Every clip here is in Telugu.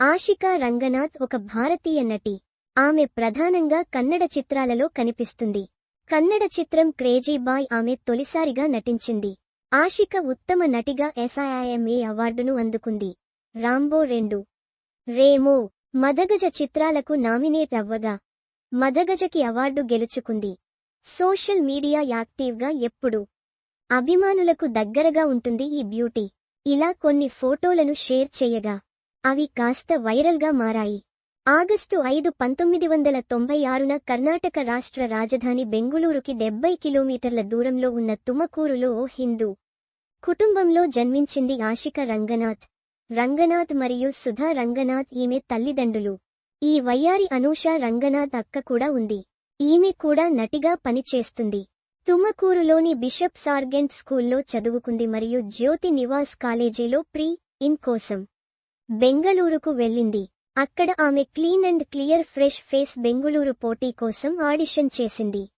ఆషికా రంగనాథ్ ఒక భారతీయ నటి. ఆమె ప్రధానంగా కన్నడ చిత్రాలలో కనిపిస్తుంది. కన్నడ చిత్రం క్రేజీ బాయ్ ఆమె తొలిసారిగా నటించింది. ఆషిక ఉత్తమ నటిగా ఎస్ఐఐఎంఏ అవార్డును అందుకుంది. రాంబో రెండు. రేమో. మదగజ చిత్రాలకు నామినేట్ అవ్వగా మదగజకి అవార్డు గెలుచుకుంది. సోషల్ మీడియా యాక్టివ్గా ఎప్పుడు అభిమానులకు దగ్గరగా ఉంటుంది ఈ బ్యూటీ. ఇలా కొన్ని ఫోటోలను షేర్ చేయగా అవి కాస్త వైరల్గా మారాయి. ఆగస్టు ఐదు పంతొమ్మిది వందల తొంభై ఆరున కర్ణాటక రాష్ట్ర రాజధాని బెంగుళూరుకి డెబ్బై కిలోమీటర్ల దూరంలో ఉన్న తుమకూరులో ఓ హిందూ కుటుంబంలో జన్మించింది ఆషిక రంగనాథ్. రంగనాథ్ మరియు సుధా రంగనాథ్ ఈమె తల్లిదండ్రులు. ఈ వయ్యారి అనూష రంగనాథ్ అక్క కూడా ఉంది. ఈమె కూడా నటిగా పనిచేస్తుంది. తుమకూరులోని బిషప్ సార్గెంట్ స్కూల్లో చదువుకుంది మరియు జ్యోతి నివాస్ కాలేజీలో ప్రీ ఇన్ కోసం బెంగళూరుకు వెళ్ళింది. అక్కడ ఆమె clean and clear fresh face Bengaluru పోటీ కోసం ఆడిషన్ చేసింది.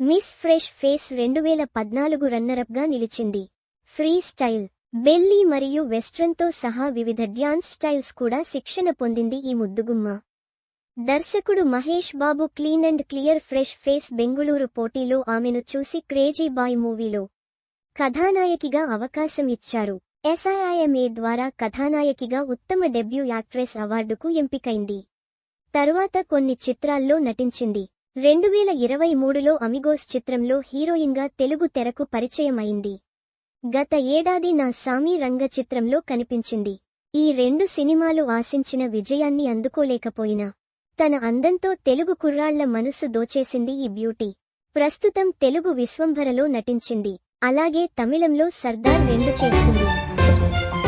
మిస్ ఫ్రెష్ ఫేస్ రెండు వేల పద్నాలుగు రన్నరప్గా నిలిచింది. Free style. బెల్లీ మరియు వెస్ట్రన్తో సహా వివిధ డ్యాన్స్ స్టైల్స్ కూడా శిక్షణ పొందింది ఈ ముద్దుగుమ్మ. దర్శకుడు Mahesh Babu clean and clear fresh face Bengaluru పోటీలో ఆమెను చూసి క్రేజీ బాయ్ మూవీలో కథానాయకిగా అవకాశం ఇచ్చారు. ఎస్ఐఐఎంఏ ద్వారా కథానాయకిగా ఉత్తమ డెబ్యూ యాక్ట్రెస్ అవార్డుకు ఎంపికైంది. తరువాత కొన్ని చిత్రాల్లో నటించింది. రెండు వేల ఇరవై మూడులో అమిగోస్ చిత్రంలో హీరోయిన్గా తెలుగు తెరకు పరిచయం అయింది గత ఏడాది నా సామీ రంగ చిత్రంలో కనిపించింది. ఈ రెండు సినిమాలు ఆశించిన విజయాన్ని అందుకోలేకపోయినా. తన అందంతో తెలుగు కుర్రాళ్ళ మనసు దోచేసింది ఈ బ్యూటీ. ప్రస్తుతం తెలుగు విశ్వంభరలో నటించింది. అలాగే తమిళంలో సర్దార్ రెండు చేస్తుంది. Música